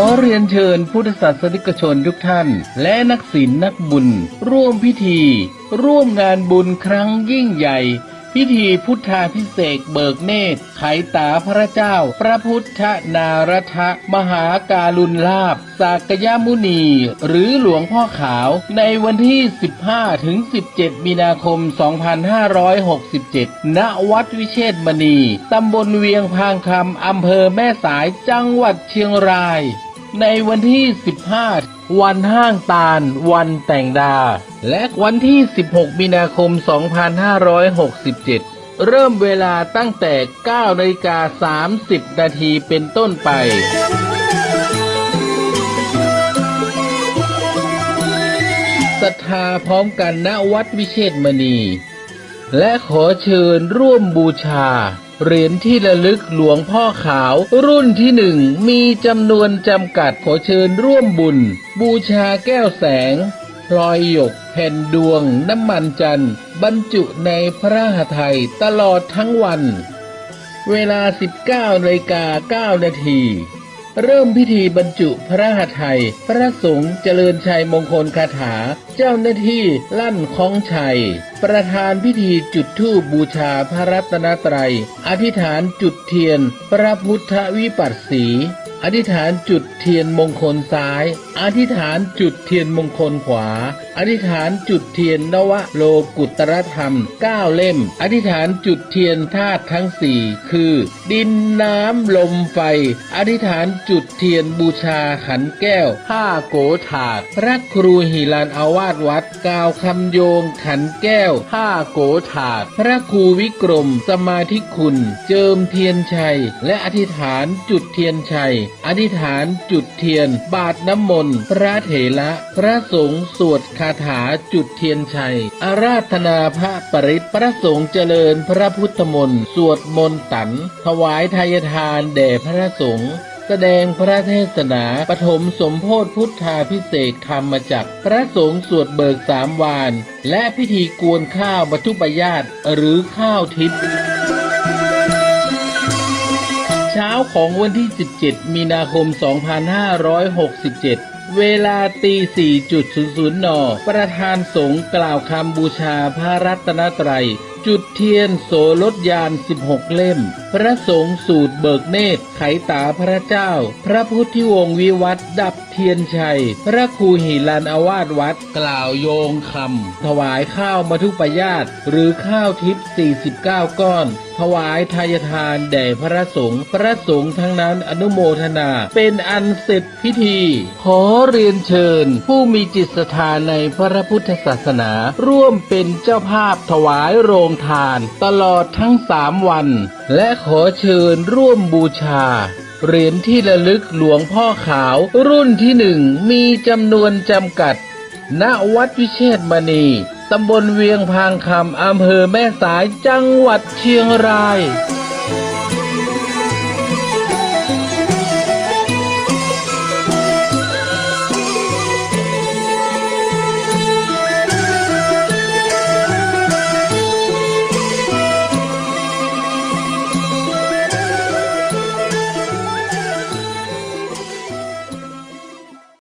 อเรียนเชิญพุทธศาสนิกชนทุกท่าน และนักศิลนักบุญ ร่วมพิธี ร่วมงานบุญครั้งยิ่งใหญ่ พิธีพุทธาพิเศษเบิกเนตรไขตาพระเจ้า พระพุทธนารทะมหาการุณลาภสากยมุนี หรือหลวงพ่อขาว ในวันที่ 15 ถึง 17 มีนาคม 2567 ณ วัดวิเชษมณี ตำบลเวียงพางคำอำเภอแม่สายจังหวัดเชียงราย ในวันที่ 15 วันห้างตาล วันแต่งดา และวันที่ 16 มีนาคม 2567 เริ่มเวลาตั้งแต่9นาฬิกา30 นาทีเป็นต้นไปศรัทธาพร้อมกันณวัดวิเชษมณี และขอเชิญร่วมบูชา เหรียญที่ระลึกหลวงพ่อขาว รุ่นที่หนึ่งมีจำนวนจำกัดขอเชิญร่วมบุญ บูชาแก้วแสงพลอยหยกแผ่นดวงน้ำมันจันทร์ บรรจุในพระหัตถ์ตลอดทั้งวัน เวลา 19นาฬิกา9นาที เริ่มพิธีบรรจุพระหทัยพระสงฆ์เจริญชัยมงคลคาถา เจ้าหน้าที่ลั่นคล้องชัย ประธานพิธีจุดธูปบูชาพระรัตนตรัย อธิษฐานจุดเทียน พระพุทธวิปัสสี อธิษฐานจุดเทียนมงคลซ้าย อธิษฐานจุดเทียนมงคลขวาอธิษฐานจุดเทียนนวโลกุตรธรรม 9 เล่ม อธิษฐานจุดเทียนธาตุทั้งสี่คือ ดินน้ำลมไฟ อธิษฐานจุดเทียนบูชาขันแก้วห้าโกถาดพระครูหิรันอาวาสวัดกล่าวคำโยงขันแก้วห้าโกถาดพระครูวิกรม สมาธิคุณ เจิมเทียนชัย และอธิษฐานจุดเทียนชัย อธิษฐานจุดเทียน บาทน้ำมนต์พระเถระพระสงฆ์สวดคาถาจุดเทียนชัย อาราธนาพระปริตพระสงฆ์เจริญพระพุทธมนต์ สวดมนต์ตัน ถวายทายทานแด่พระสงฆ์แสดงพระเทศนาปฐมสมโพธิพุทธาพิเศษธรรมจักพระสงฆ์สวดเบิกสามวาน และพิธีกวนข้าวบรรทุปยาตหรือข้าวทิพย์เช้าของวันที่ 17 มีนาคม 2567 เวลาตี4.00น ประธานสงฆ์กล่าวคำบูชาพระรัตนตรัย จุดเทียนโสรถยาน 16 เล่ม พระสงฆ์สูตรเบิกเนตรไขตาพระเจ้า พระพุทธิวงศ์วิวัตรดับเทียนชัย พระครูหิรันอาวาสวัดกล่าวโยงคำถวายข้าวมัทุปยาตหรือข้าวทิพย์49 ก้อน ถวายทายทานแด่พระสงฆ์พระสงฆ์ทั้งนั้นอนุโมทนา เป็นอันเสร็จพิธี ขอเรียนเชิญ ผู้มีจิตศรัทธาในพระพุทธศาสนา ร่วมเป็นเจ้าภาพถวายโรงทาน ตลอดทั้งสามวัน และขอเชิญร่วมบูชา เหรียญที่ระลึกหลวงพ่อขาวรุ่นที่หนึ่งมีจำนวนจำกัด ณวัดวิเชษมณี ตำบลเวียงพางคำอำเภอแม่สายจังหวัดเชียงราย